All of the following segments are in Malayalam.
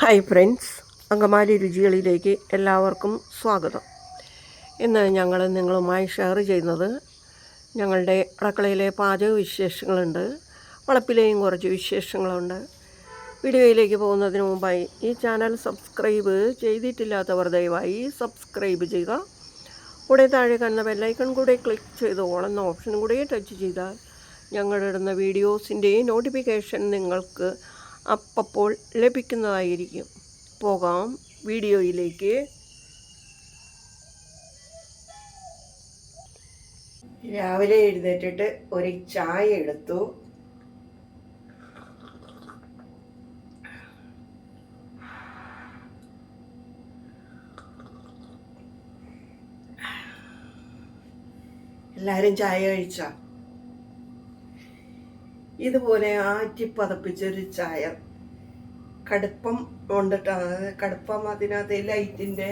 ഹായ് ഫ്രണ്ട്സ് അങ്കമാലി രുചികളിലേക്ക് എല്ലാവർക്കും സ്വാഗതം. ഇന്ന് ഞങ്ങൾ നിങ്ങളുമായി ഷെയർ ചെയ്യുന്നത് ഞങ്ങളുടെ അടുക്കളയിലെ പാചക വിശേഷങ്ങളുണ്ട് വളപ്പിലെയും കുറച്ച് വിശേഷങ്ങളുണ്ട്. വീഡിയോയിലേക്ക് പോകുന്നതിന് മുമ്പായി ഈ ചാനൽ സബ്സ്ക്രൈബ് ചെയ്തിട്ടില്ലാത്തവർ ദയവായി സബ്സ്ക്രൈബ് ചെയ്യുക. കൂടെ താഴെ കാണുന്ന ബെല്ലൈക്കൺ കൂടെ ക്ലിക്ക് ചെയ്ത് ഓളെന്ന ഓപ്ഷൻ കൂടെ ടച്ച് ചെയ്താൽ ഞങ്ങളിടുന്ന വീഡിയോസിന്റെയും നോട്ടിഫിക്കേഷൻ നിങ്ങൾക്ക് അപ്പോൾ ലഭിക്കുന്നതായിരിക്കും. പോകാം വീഡിയോയിലേക്ക്. രാവിലെ എഴുന്നേറ്റിട്ട് ഒരു ചായ എടുത്തു. എല്ലാവരും ചായ കഴിച്ചാ? ഇതുപോലെ ആറ്റി പതപ്പിച്ചൊരു ചായ. കടുപ്പം കൊണ്ടിട്ടാണ് കടുപ്പം അതിനകത്ത് ലൈറ്റിന്റെ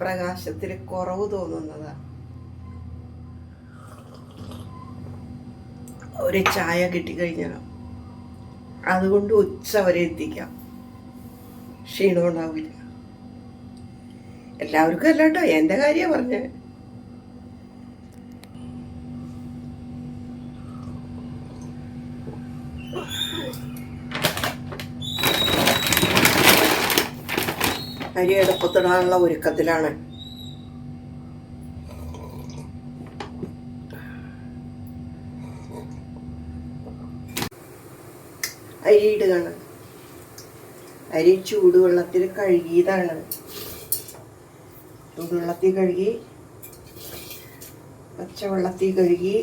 പ്രകാശത്തിൽ കുറവ് തോന്നുന്നതാണ് ഒരു ചായ കിട്ടിക്കഴിഞ്ഞാൽ അതുകൊണ്ട് ഉച്ച വരെ എത്തിക്കാം. ക്ഷീണം ഉണ്ടാവില്ല എല്ലാവർക്കും അല്ലാണ്ടോ എന്റെ കാര്യമാണ് പറഞ്ഞത്. അരി അടുപ്പത്തിടാനുള്ള ഒരുക്കത്തിലാണ്. അരി ഇടുകയാണ്. അരി ചൂടുവെള്ളത്തിൽ കഴുകിയതാണ്. ചൂടുവെള്ളത്തിൽ കഴുകി പച്ചവെള്ളത്തിൽ കഴുകി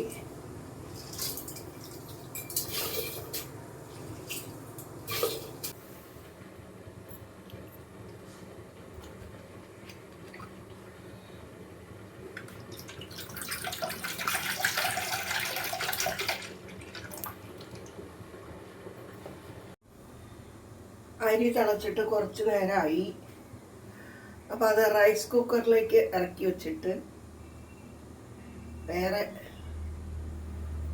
അരി തിളച്ചിട്ട് കുറച്ച് നേരമായി അപ്പോൾ അത് റൈസ് കുക്കറിലേക്ക് ഇറക്കി വെച്ചിട്ട് വേറെ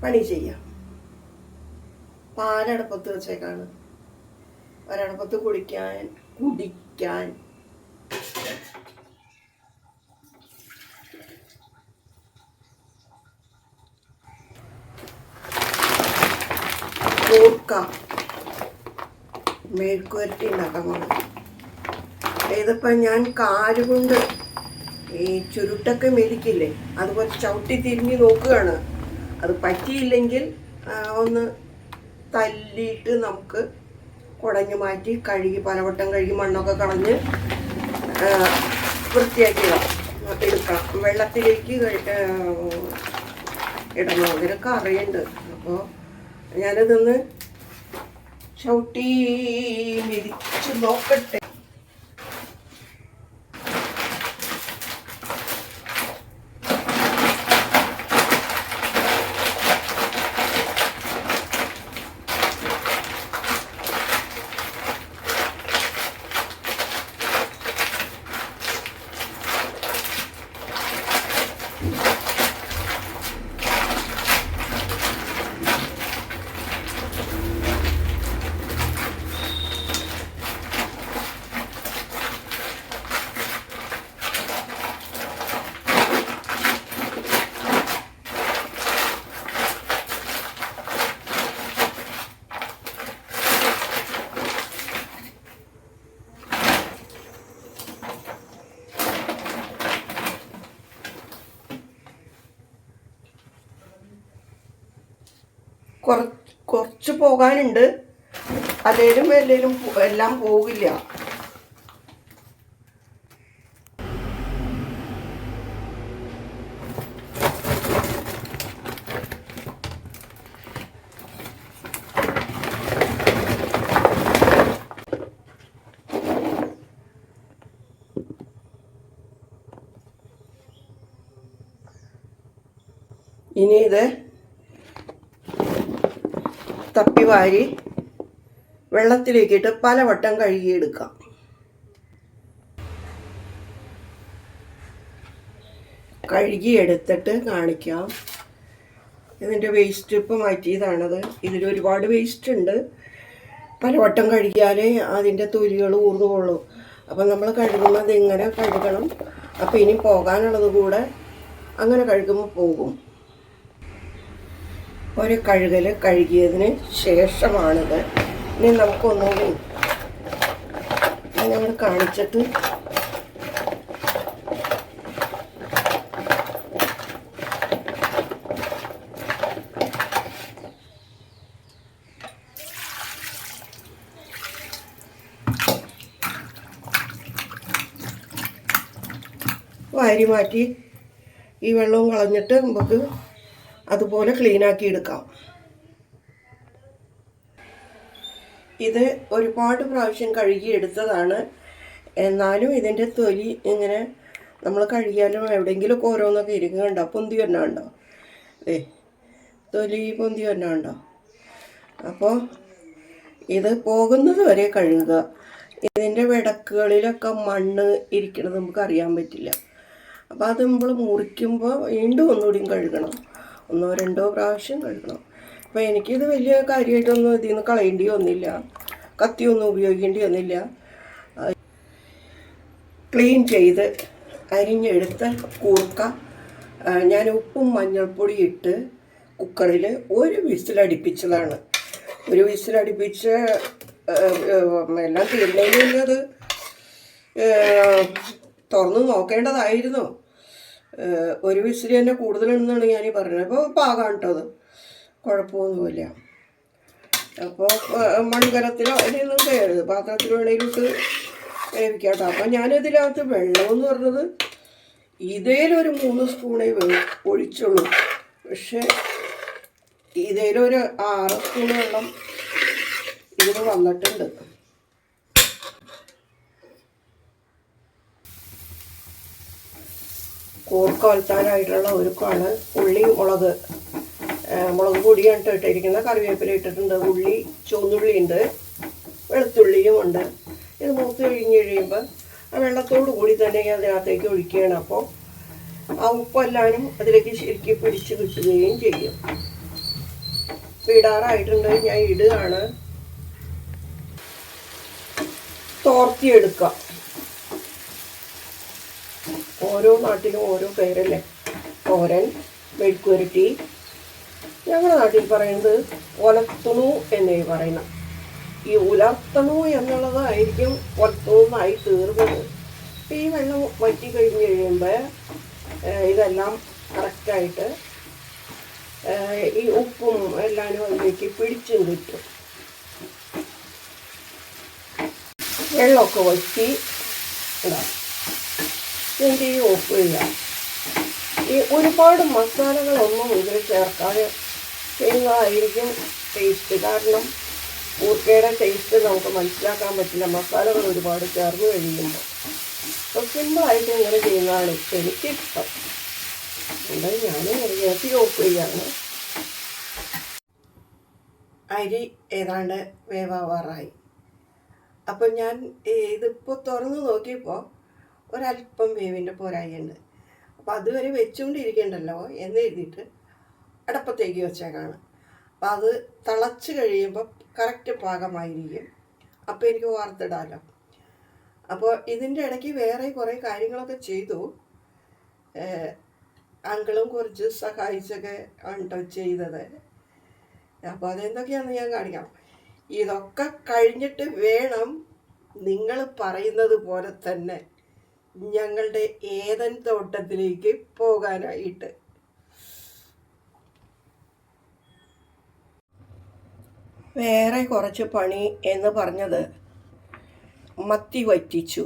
പണി ചെയ്യാം. പാലടപ്പത്ത് വെച്ചേക്കാണ്. ഒരടപ്പത്ത് കുടിക്കാൻ കുടിക്കാൻ. കൂർക്ക മെഴുക്കുവരട്ടി ഉണ്ടാക്കാൻ പോകുന്നത് ഇതിപ്പോൾ ഞാൻ കാലുകൊണ്ട് ഈ ചുരുട്ടൊക്കെ മെതിക്കില്ലേ അതുപോലെ ചവിട്ടി തിരിഞ്ഞ് നോക്കുകയാണ്. അത് പറ്റിയില്ലെങ്കിൽ ഒന്ന് തല്ലിയിട്ട് നമുക്ക് കുടഞ്ഞു മാറ്റി കഴുകി പലവട്ടം കഴുകി മണ്ണൊക്കെ കളഞ്ഞ് വൃത്തിയാക്കി. എടുക്കണം. വെള്ളത്തിലേക്ക് ഇടണം. അതിനൊക്കെ അറിയുന്നുണ്ട് അപ്പോൾ ഞാനിതൊന്ന് ਛੋਟੀ ਮੇਰੀ ਚਲੋਕਟ കുറച്ച് പോകാനുണ്ട്. അല്ലേലും എല്ലേലും എല്ലാം പോകില്ല ഇനി ഇത് തപ്പി വാരി വെള്ളത്തിലേക്കിട്ട് പലവട്ടം കഴുകിയെടുക്കാം. കഴുകിയെടുത്തിട്ട് കാണിക്കാം. ഇതിന്റെ വേസ്റ്റ് ഇപ്പം മാറ്റിയതാണത്. ഇതിൽ ഒരുപാട് വേസ്റ്റ് ഉണ്ട്. പലവട്ടം കഴുകിയാലേ അതിന്റെ തൊലികൾ ഊർന്നു കൊള്ളും അപ്പം നമ്മൾ കഴുകുന്നത് ഇങ്ങനെ കഴുകണം? അപ്പം ഇനി പോകാനുള്ളത് കൂടെ അങ്ങനെ കഴുകുമ്പോൾ പോകും. ഒരു കഴുകൽ കഴുകിയതിന് ശേഷമാണിത്. ഇനി നമുക്കൊന്നുകൂടി ഞങ്ങൾ കാണിച്ചിട്ട് വാരി മാറ്റി ഈ വെള്ളവും കളഞ്ഞിട്ട് നമുക്ക് അതുപോലെ ക്ലീൻ ആക്കി എടുക്കാം. ഇത് ഒരുപാട് പ്രാവശ്യം കഴുകി എടുത്തതാണ്. എന്നാലും ഇതിന്റെ തൊലി ഇങ്ങനെ നമ്മൾ കഴുകിയാലും എവിടെയെങ്കിലുമൊക്കെ ഓരോന്നൊക്കെ ഇരിക്കുന്നുണ്ടോ പൊന്തി ഉണ്ടോ ഏ തൊലി പൊന്തി ഉണ്ടോ അപ്പോൾ ഇത് പോകുന്നത് വരെ കഴുകുക. ഇതിന്റെ വിടക്കുകളിലൊക്കെ മണ്ണ് ഇരിക്കണത് നമുക്ക് അറിയാൻ പറ്റില്ല. അപ്പോൾ അത് നമ്മൾ മുറിക്കുമ്പോൾ വീണ്ടും ഒന്നുകൂടിയും കഴുകണം. ഒന്നോ രണ്ടോ പ്രാവശ്യം കഴുകണം. അപ്പോൾ എനിക്കിത് വലിയ കാര്യമായിട്ടൊന്നും ഇതിൽ നിന്ന് കളയേണ്ടി വന്നില്ല. കത്തിയൊന്നും ഉപയോഗിക്കേണ്ടി വന്നില്ല. ക്ലീൻ ചെയ്ത് അരിഞ്ഞെടുത്ത കൂർക്ക ഞാൻ ഉപ്പും മഞ്ഞൾപ്പൊടി ഇട്ട് കുക്കറിൽ ഒരു വിസിലടിപ്പിച്ചതാണ് ഒരു വിസിലടിപ്പിച്ച് എല്ലാം തീർന്നതിന് അത് തുറന്ന് നോക്കേണ്ടതായിരുന്നു. ഒരു വിസിൽ തന്നെ കൂടുതലുണ്ടെന്നാണ് ഞാൻ ഈ പറഞ്ഞത്. അപ്പോൾ പാകാണ് കേട്ടോ അത്. കുഴപ്പമൊന്നുമില്ല. അപ്പോൾ മൺകരത്തിലോ അതിനൊന്നും പാത്രത്തിലോ പാത്രത്തിൽ ഇട്ട് വേവിക്കാം കേട്ടോ അപ്പം ഞാനിതിനകത്ത് വെള്ളമെന്ന് പറഞ്ഞത് ഇതേലൊരു മൂന്ന് സ്പൂണേ ഒഴിച്ചുള്ളൂ. പക്ഷേ ഇതേലൊരു ആറ് സ്പൂൺ വെള്ളം ഇതിന് വന്നിട്ടുണ്ട്. കൂർക്ക വലത്താനായിട്ടുള്ള ഒരുക്കാണ് ഉള്ളി മുളക് മുളക് പൊടിയാണ് ട്ടോ ഇട്ടിരിക്കുന്നത് കറിവേപ്പില ഇട്ടിട്ടുണ്ട്. ഉള്ളി ചുവന്നുള്ളി ഉണ്ട്. വെളുത്തുള്ളിയും ഉണ്ട്. ഇത് മൂത്ത് കഴിഞ്ഞ് കഴിയുമ്പോൾ ആ വെള്ളത്തോട് കൂടി തന്നെ അതിനകത്തേക്ക് ഒഴിക്കുകയാണ്. അപ്പോൾ ആ ഉപ്പെല്ലാനും അതിലേക്ക് ശരിക്കും പിടിച്ച് കിട്ടുകയും ചെയ്യും. ഇടാറായിട്ടുണ്ട് ഞാൻ ഇടുകയാണ്. തോർത്തിയെടുക്കാം ഓരോ നാട്ടിലും ഓരോ പേരല്ലേ? തോരൻ മെഴുക്കുരുട്ടി ഞങ്ങളുടെ നാട്ടിൽ പറയുന്നത് ഒലത്തുണു എന്നേ പറയുന്ന. ഈ ഉലർത്തണു എന്നുള്ളതായിരിക്കും ഒലത്തുണായി തീർന്നത്. ഈ വെള്ളം വറ്റി കഴിഞ്ഞ് കഴിയുമ്പോൾ ഇതെല്ലാം കറക്റ്റായിട്ട് ഈ ഉപ്പും എല്ലാവരും അതിലേക്ക് പിടിച്ചും കിട്ടും വെള്ളമൊക്കെ വറ്റി ഉണ്ടാവും ഇതിന്റെ ഈ ഉപ്പ് ചെയ്യാം ഈ ഒരുപാട് മസാലകളൊന്നും ഇതിൽ ചേർക്കാതെ ചെയ്യുന്നതായിരിക്കും ടേസ്റ്റ് കാരണം ഊർക്കയുടെ ടേസ്റ്റ് നമുക്ക് മനസ്സിലാക്കാൻ പറ്റില്ല. മസാലകൾ ഒരുപാട് ചേർന്ന് കഴിയുമ്പോൾ. അപ്പോൾ സിമ്പിളായിട്ട് ഇങ്ങനെ ചെയ്യുന്നതാണ് എനിക്കിഷ്ടം. അതുകൊണ്ട് ഞാനും ഇറക്കി ഓഫ് ചെയ്യാണ് അരി ഏതാണ്ട് വേവാറായി. അപ്പം ഞാൻ ഇതിപ്പോൾ തുറന്ന് നോക്കിയപ്പോൾ ഒരല്പം വേവിന്റെ പോരായുണ്ട് അപ്പോൾ അതുവരെ വെച്ചുകൊണ്ടിരിക്കണ്ടല്ലോ എന്ന് എഴുതിയിട്ട് അടപ്പത്തേക്ക് വെച്ചേക്കാണ്. അപ്പോൾ അത് തിളച്ച് കഴിയുമ്പോൾ കറക്റ്റ് പാകമായിരിക്കും. അപ്പോൾ എനിക്ക് വാർത്തിടാമല്ലോ അപ്പോൾ ഇതിന്റെ ഇടയ്ക്ക് വേറെ കുറേ കാര്യങ്ങളൊക്കെ ചെയ്തു. അങ്കിളും കുറച്ച് സഹായിച്ചൊക്കെ ഉണ്ടോ ചെയ്തത്. അപ്പോൾ അതെന്തൊക്കെയാണെന്ന് ഞാൻ കാണിക്കാം. ഇതൊക്കെ കഴിഞ്ഞിട്ട് വേണം നിങ്ങൾ പറയുന്നത് പോലെ തന്നെ ഞങ്ങളുടെ ഏതൻ തോട്ടത്തിലേക്ക് പോകാനായിട്ട്. വേറെ കുറച്ച് പണി എന്ന് പറഞ്ഞത് മത്തി വറ്റിച്ചു.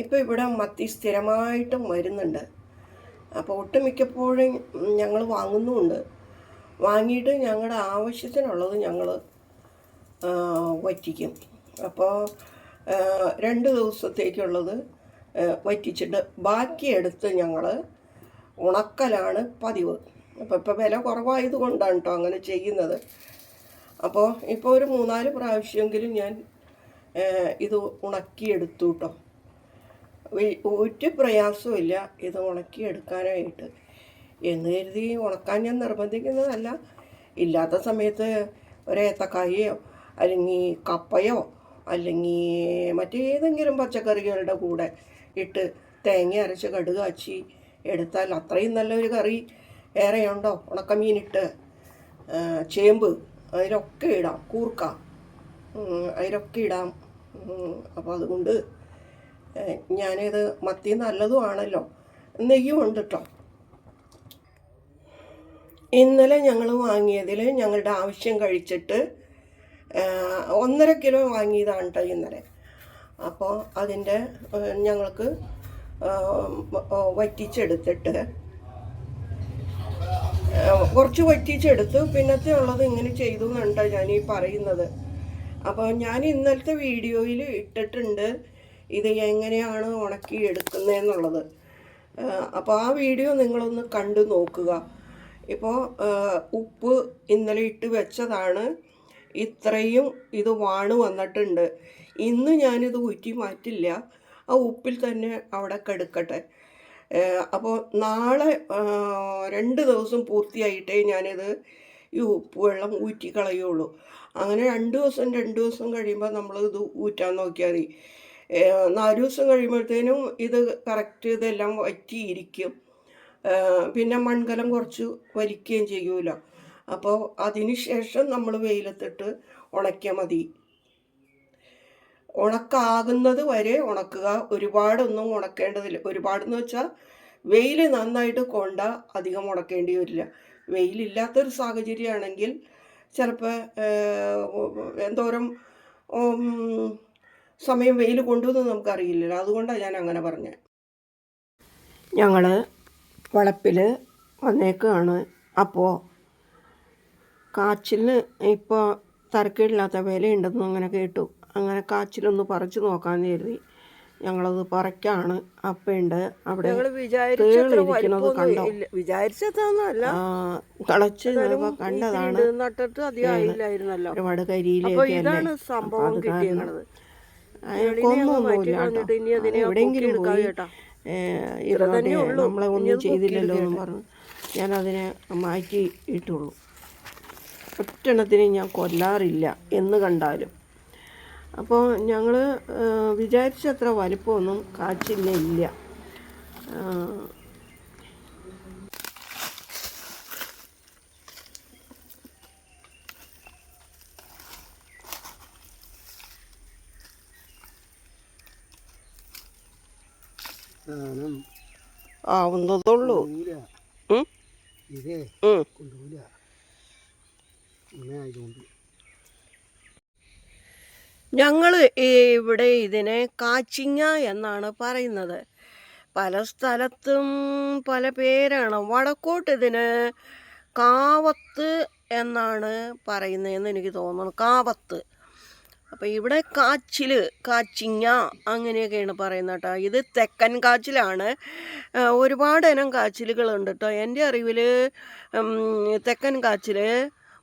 ഇപ്പോൾ ഇവിടെ മത്തി സ്ഥിരമായിട്ടും വരുന്നുണ്ട്. അപ്പോൾ ഒട്ടുമിക്കപ്പോഴും ഞങ്ങൾ വാങ്ങുന്നുമുണ്ട്. വാങ്ങിയിട്ട് ഞങ്ങളുടെ ആവശ്യത്തിനുള്ളത് ഞങ്ങൾ വറ്റിക്കും. അപ്പോൾ രണ്ട് ദിവസത്തേക്കുള്ളത് വറ്റിച്ചിട്ട് ബാക്കിയെടുത്ത് ഞങ്ങൾ ഉണക്കലാണ് പതിവ്. അപ്പോൾ ഇപ്പോൾ വില കുറവായത് കൊണ്ടാണ് കേട്ടോ അങ്ങനെ ചെയ്യുന്നത്. അപ്പോൾ ഇപ്പോൾ ഒരു മൂന്നാൽ പ്രാവശ്യമെങ്കിലും ഞാൻ ഇത് ഉണക്കിയെടുത്തു കേട്ടോ ഒരു പ്രയാസമില്ല ഇത് ഉണക്കിയെടുക്കാനായിട്ട്. എന്ന് കരുതി ഉണക്കാൻ ഞാൻ നിർബന്ധിക്കുന്നതല്ല. ഇല്ലാത്ത സമയത്ത് ഒരേത്തക്കായയോ അല്ലെങ്കിൽ കപ്പയോ അല്ലെങ്കിൽ മറ്റേതെങ്കിലും പച്ചക്കറികളുടെ കൂടെ ഇട്ട് തേങ്ങ അരച്ച് കടുക് കാച്ചി എടുത്താൽ അത്രയും നല്ലൊരു കറി. ഏറെയുണ്ടോ ഉണക്കമീനിട്ട് ചേമ്പ് അതിലൊക്കെ ഇടാം കൂർക്ക അതിലൊക്കെ ഇടാം. അപ്പോൾ അതുകൊണ്ട് ഞാനിത് മത്തി നല്ലതുമാണല്ലോ നെയ്യും ഉണ്ട് കേട്ടോ ഇന്നലെ ഞങ്ങൾ വാങ്ങിയതിൽ ഞങ്ങളുടെ ആവശ്യം കഴിച്ചിട്ട് ഒന്നര കിലോ വാങ്ങിയതാണ് കേട്ടോ ഇന്നലെ. അപ്പോൾ അതിന്റെ ഞങ്ങൾക്ക് വറ്റിച്ചെടുത്തിട്ട് കുറച്ച് വറ്റിച്ചെടുത്തു. പിന്നത്തെ ഉള്ളത് ഇങ്ങനെ ചെയ്തു എന്നുണ്ടോ ഞാൻ ഈ പറയുന്നത്. അപ്പോൾ ഞാൻ ഇന്നലത്തെ വീഡിയോയിൽ ഇട്ടിട്ടുണ്ട്. ഇത് എങ്ങനെയാണ് ഉണക്കി എടുക്കുന്നതെന്നുള്ളത് അപ്പോൾ ആ വീഡിയോ നിങ്ങളൊന്ന് കണ്ടു നോക്കുക. ഇപ്പോൾ ഉപ്പ് ഇന്നലെ ഇട്ട് വെച്ചതാണ്. ഇത്രയും ഇത് വാണ് വന്നിട്ടുണ്ട്. ഇന്ന് ഞാനിത് ഊറ്റി മാറ്റില്ല. ആ ഉപ്പിൽ തന്നെ അവിടെ കെടുക്കട്ടെ. അപ്പോൾ നാളെ രണ്ട് ദിവസം പൂർത്തിയായിട്ടേ ഞാനിത് ഈ ഉപ്പ് വെള്ളം ഊറ്റി കളയുള്ളൂ. അങ്ങനെ രണ്ട് ദിവസം രണ്ട് ദിവസം കഴിയുമ്പോൾ നമ്മൾ ഇത് ഊറ്റാൻ നോക്കിയാൽ മതി. നാല് ദിവസം കഴിയുമ്പോഴത്തേനും ഇത് കറക്റ്റ് ഇതെല്ലാം വറ്റിയിരിക്കും. പിന്നെ മൺകലം കുറച്ച് വലിക്കുകയും ചെയ്യുമല്ലോ അപ്പോൾ അതിന് ശേഷം നമ്മൾ വെയിലത്തിട്ട് ഉണക്കിയാൽ മതി. ഉണക്കാകുന്നത് വരെ ഉണക്കുക. ഒരുപാടൊന്നും ഉണക്കേണ്ടതില്ല. ഒരുപാടെന്ന് വെച്ചാൽ വെയിൽ നന്നായിട്ട് കൊണ്ട അധികം ഉണക്കേണ്ടി വരില്ല. വെയിലില്ലാത്തൊരു സാഹചര്യമാണെങ്കിൽ ചിലപ്പോൾ എന്തോരം സമയം വെയിൽ കൊണ്ടുവന്ന് നമുക്കറിയില്ലല്ലോ. അതുകൊണ്ടാണ് ഞാൻ അങ്ങനെ പറഞ്ഞത് ഞങ്ങൾ വളപ്പിൽ വന്നേക്കാണ്. അപ്പോൾ കാച്ചിലിന് ഇപ്പോൾ തരക്കേടില്ലാത്ത വിലയുണ്ടെന്ന് അങ്ങനെ കേട്ടു. അങ്ങനെ കാച്ചിലൊന്ന് പറിച്ചു നോക്കാമെന്ന് കരുതി. ഞങ്ങളത് പറിക്കാണ്. അപ്പയുണ്ട്. അവിടെ തേളിരിക്കുന്നത് കണ്ടോ? വിചാരിച്ചതൊന്നുമല്ല. കളച്ച് കണ്ടതാണ്. ഒരുപാട് കരിയിലേക്ക് കൊന്നൊന്നുമില്ല എവിടെയെങ്കിലും പോയി ഇരുന്നോട്ടെ നമ്മളെ ഒന്നും ചെയ്തില്ലല്ലോ എന്ന് പറഞ്ഞു ഞാനതിനെ മാറ്റി ഇട്ടുള്ളൂ ഒറ്റെണ്ണത്തിനെ ഞാൻ കൊല്ലാറില്ല എന്ന് കണ്ടാലും. അപ്പോൾ ഞങ്ങൾ വിചാരിച്ചത്ര വലിപ്പമൊന്നും കാച്ചില്ല ഇല്ല. ആവുന്നതുള്ളൂ ഉം? ഇതേ ഉം. ആയതുകൊണ്ട് ഞങ്ങൾ ഇവിടെ ഇതിനെ കാച്ചിങ്ങ എന്നാണ് പറയുന്നത്. പല സ്ഥലത്തും പല പേരാണ്. വടക്കോട്ട് ഇതിന് കാവത്ത് എന്നാണ് പറയുന്നതെന്ന് എനിക്ക് തോന്നുന്നു. കാവത്ത്. അപ്പോൾ ഇവിടെ കാച്ചിൽ കാച്ചിങ്ങ അങ്ങനെയൊക്കെയാണ് പറയുന്നത് കേട്ടോ. ഇത് തെക്കൻ കാച്ചിലാണ്. ഒരുപാട് ഇനം കാച്ചിലുകളുണ്ട് കേട്ടോ. എന്റെ അറിവിൽ തെക്കൻ കാച്ചിൽ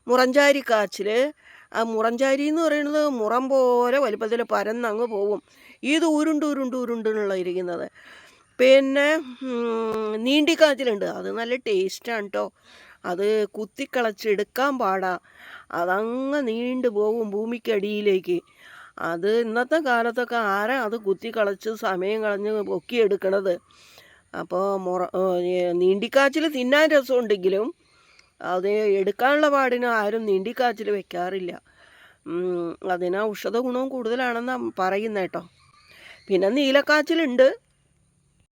മുറഞ്ചാരി കാച്ചിൽ ആ മുറഞ്ചാരി എന്ന് പറയുന്നത് മുറം പോലെ വലിപ്പത്തിൽ പരന്നങ്ങ് പോവും. ഇത് ഉരുണ്ട് ഉരുണ്ട് ഉരുണ്ടെന്നുള്ള ഇരിക്കുന്നത്. പിന്നെ നീണ്ടിക്കാച്ചിലുണ്ട് അത് നല്ല ടേസ്റ്റാണ് കേട്ടോ അത് കുത്തിക്കളച്ചെടുക്കാൻ പാടാ. അതങ്ങ് നീണ്ടു പോകും ഭൂമിക്കടിയിലേക്ക്. അത് ഇന്നത്തെ കാലത്തൊക്കെ ആരാ അത് കുത്തിക്കളച്ച് സമയം കളഞ്ഞ് പൊക്കിയെടുക്കണത്? അപ്പോൾ മുറ നീണ്ടിക്കാച്ചിൽ തിന്നാൻ രസമുണ്ടെങ്കിലും അത് എടുക്കാനുള്ള പാടിന് ആരും നീണ്ടിക്കാച്ചിൽ വെക്കാറില്ല. അതിന് ഔഷധ ഗുണവും കൂടുതലാണെന്നാണ് പറയുന്നത് കേട്ടോ പിന്നെ നീലക്കാച്ചിലുണ്ട്.